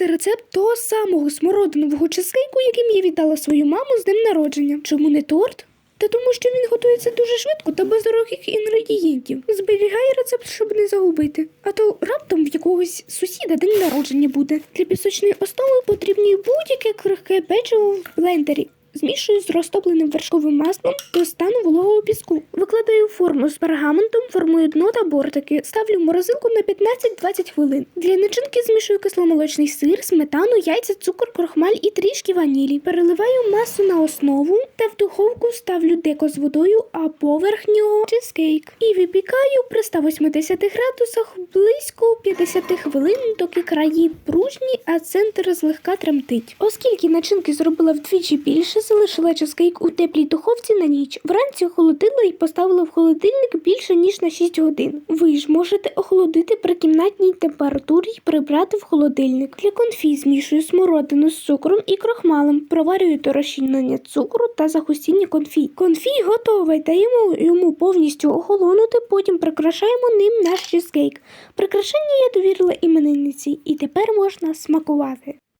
це рецепт того самого смородинового чизкейку, яким я віддала свою маму з днем народження. Чому не торт? Та тому, що він готується дуже швидко та без дорогих інгредієнтів. Зберігай рецепт, щоб не загубити. А то раптом в якогось сусіда день народження буде. Для пісочної основи потрібні будь-яке крихке печиво в блендері. Змішую з розтопленим вершковим маслом до стану вологого піску. Викладаю форму з пергаментом, формую дно та бортики. Ставлю в морозилку на 15-20 хвилин. Для начинки змішую кисломолочний сир, сметану, яйця, цукор, крохмаль і трішки ванілі. Переливаю масу на основу та в духовку ставлю деко з водою, а поверх нього чизкейк. І випікаю при 180 градусах близько 50 хвилин, доки краї пружні, а центр злегка тремтить. Оскільки начинки зробила вдвічі більше, залишила чизкейк у теплій духовці на ніч. Вранці охолодила і поставила в холодильник більше ніж на 6 годин. Ви ж можете охолодити при кімнатній температурі і прибрати в холодильник. Для конфі змішую смородину з цукром і крохмалем. Проварюю до розчинення цукру та загустіння конфі. Конфі готове, даємо йому повністю охолонути, потім прикрашаємо ним наш чизкейк. Прикрашання я довірила іменинниці, і тепер можна смакувати.